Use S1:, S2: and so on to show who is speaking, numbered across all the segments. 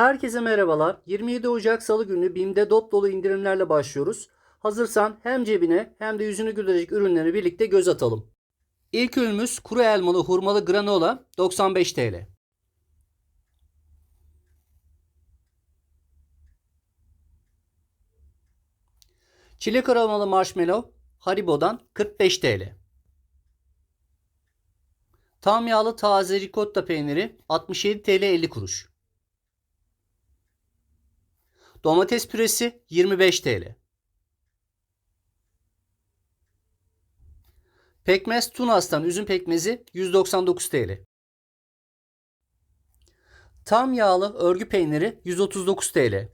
S1: Herkese merhabalar. 27 Ocak Salı günü BİM'de dop dolu indirimlerle başlıyoruz. Hazırsan hem cebine hem de yüzünü güldürecek ürünleri birlikte göz atalım. İlk ürünümüz kuru elmalı hurmalı granola 95 TL. Çilek aromalı marshmallow Haribo'dan 45 TL. Tam yağlı taze ricotta peyniri 67 TL 50 kuruş. Domates püresi 25 TL. Pekmez Tunas'tan üzüm pekmezi 199 TL. Tam yağlı örgü peyniri 139 TL.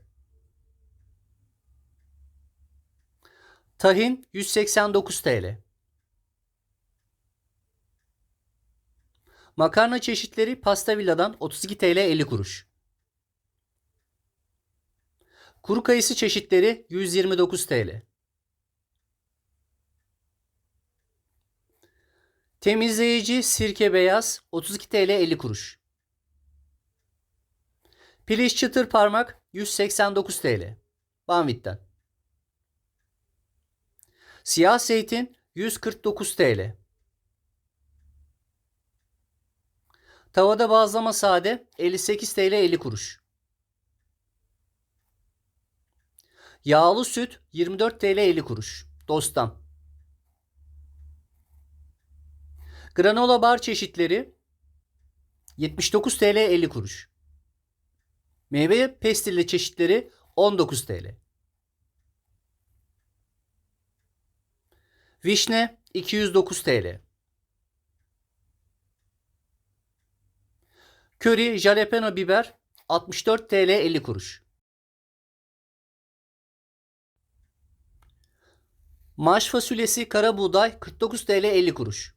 S1: Tahin 189 TL. Makarna çeşitleri Pasta Villa'dan 32 TL 50 kuruş. Kuru kayısı çeşitleri 129 TL. Temizleyici sirke beyaz 32 TL 50 kuruş. Piliç çıtır parmak 189 TL. Banvit'ten. Siyah zeytin 149 TL. Tavada bazlama sade 58 TL 50 kuruş. Yağlı süt 24 TL 50 kuruş. Dosttan. Granola bar çeşitleri 79 TL 50 kuruş. Meyve pestilli çeşitleri 19 TL. Vişne 209 TL. Köri jalapeno biber 64 TL 50 kuruş. Maaş fasulyesi kara buğday 49 TL 50 kuruş.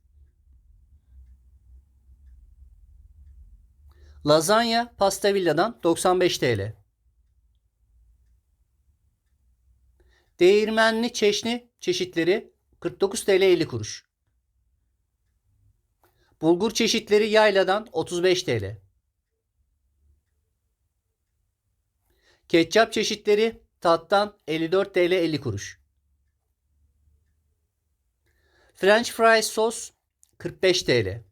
S1: Lazanya pasta villadan 95 TL. Değirmenli çeşni çeşitleri 49 TL 50 kuruş. Bulgur çeşitleri yayladan 35 TL. Ketçap çeşitleri tattan 54 TL 50 kuruş. French fries sos 45 TL.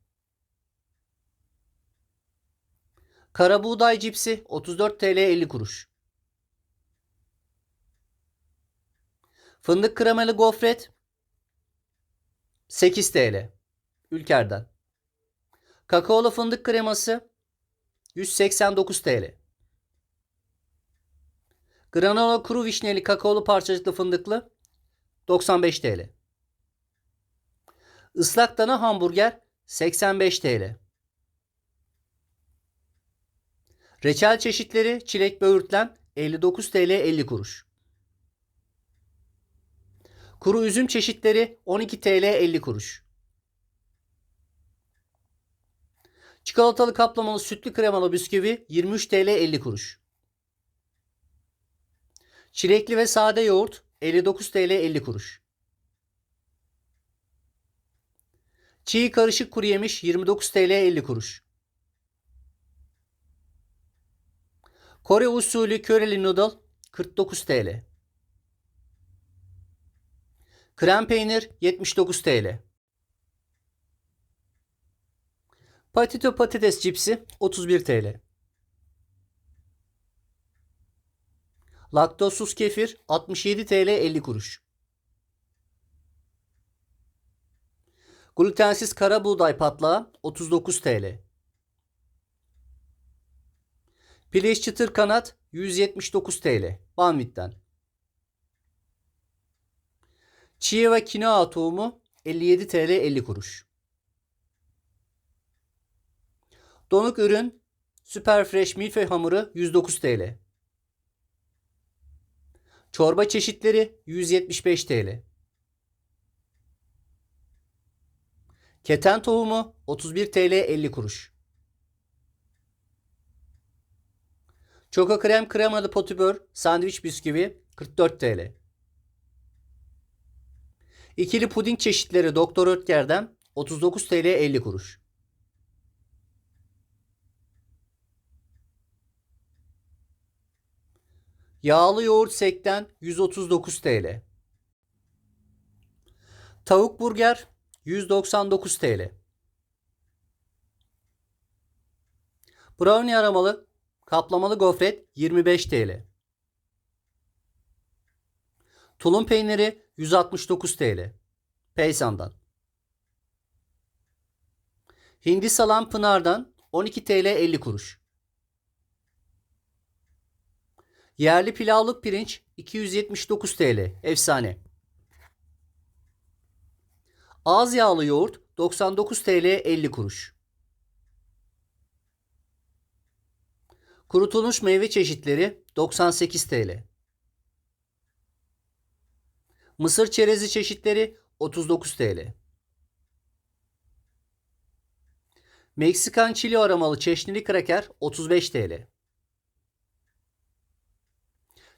S1: Karabuğday cipsi 34 TL 50 kuruş. Fındık kremalı gofret 8 TL. Ülker'den. Kakaolu fındık kreması 189 TL. Granola kuru vişneli kakaolu parçacıklı fındıklı 95 TL. Islak dana hamburger 85 TL. Reçel çeşitleri çilek böğürtlen 59 TL 50 kuruş. Kuru üzüm çeşitleri 12 TL 50 kuruş. Çikolatalı kaplamalı sütlü kremalı bisküvi 23 TL 50 kuruş. Çilekli ve sade yoğurt 59 TL 50 kuruş. Çiğ karışık kuru yemiş 29 TL 50 kuruş. Kore usulü köreli noodle 49 TL. Krem peynir 79 TL. Patito patates cipsi 31 TL. Laktozsuz kefir 67 TL 50 kuruş. Glutensiz kara buğday patlağı 39 TL. Pileş çıtır kanat 179 TL. Banvit'ten. Çiğ ve kinoa tohumu 57 TL 50 kuruş. Donuk ürün Süper Fresh Milföy hamuru 109 TL. Çorba çeşitleri 175 TL. Keten tohumu 31 TL 50 kuruş. Çoko krem kremalı potibör sandviç bisküvi 44 TL. İkili puding çeşitleri Doktor Ötker'den 39 TL 50 kuruş. Yağlı yoğurt sekten 139 TL. Tavuk burger 199 TL. Brownie aramalı kaplamalı gofret 25 TL. Tulum peyniri 169 TL. Peysan'dan. Hindi salam Pınar'dan 12 TL 50 kuruş. Yerli pilavlık pirinç 279 TL. Efsane. Az yağlı yoğurt 99 TL 50 kuruş. Kurutulmuş meyve çeşitleri 98 TL. Mısır çerezi çeşitleri 39 TL. Meksikan çili aromalı çeşnili kraker 35 TL.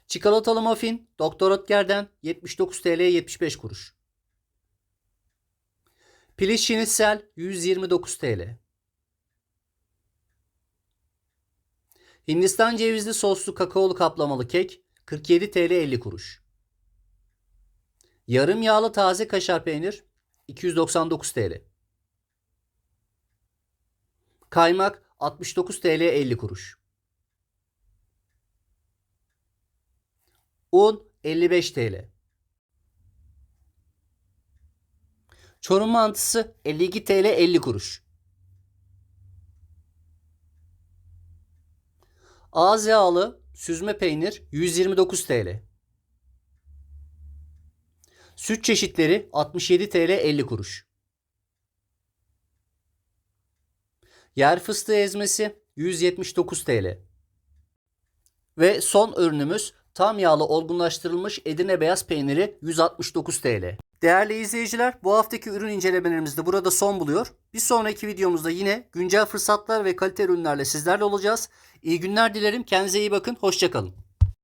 S1: Çikolatalı muffin Doktor Oetker'den 79 TL 75 kuruş. Piliç şinitsel 129 TL. Hindistan cevizli soslu kakaolu kaplamalı kek 47 TL 50 kuruş. Yarım yağlı taze kaşar peynir 299 TL. Kaymak 69 TL 50 kuruş. Un 55 TL. Çorum mantısı 52 TL 50 kuruş. Az yağlı süzme peynir 129 TL. Süt çeşitleri 67 TL 50 kuruş. Yer fıstığı ezmesi 179 TL. Ve son ürünümüz tam yağlı olgunlaştırılmış Edirne beyaz peyniri 169 TL. Değerli izleyiciler bu haftaki ürün incelemelerimiz de burada son buluyor. Bir sonraki videomuzda yine güncel fırsatlar ve kalite ürünlerle sizlerle olacağız. İyi günler dilerim. Kendinize iyi bakın. Hoşçakalın.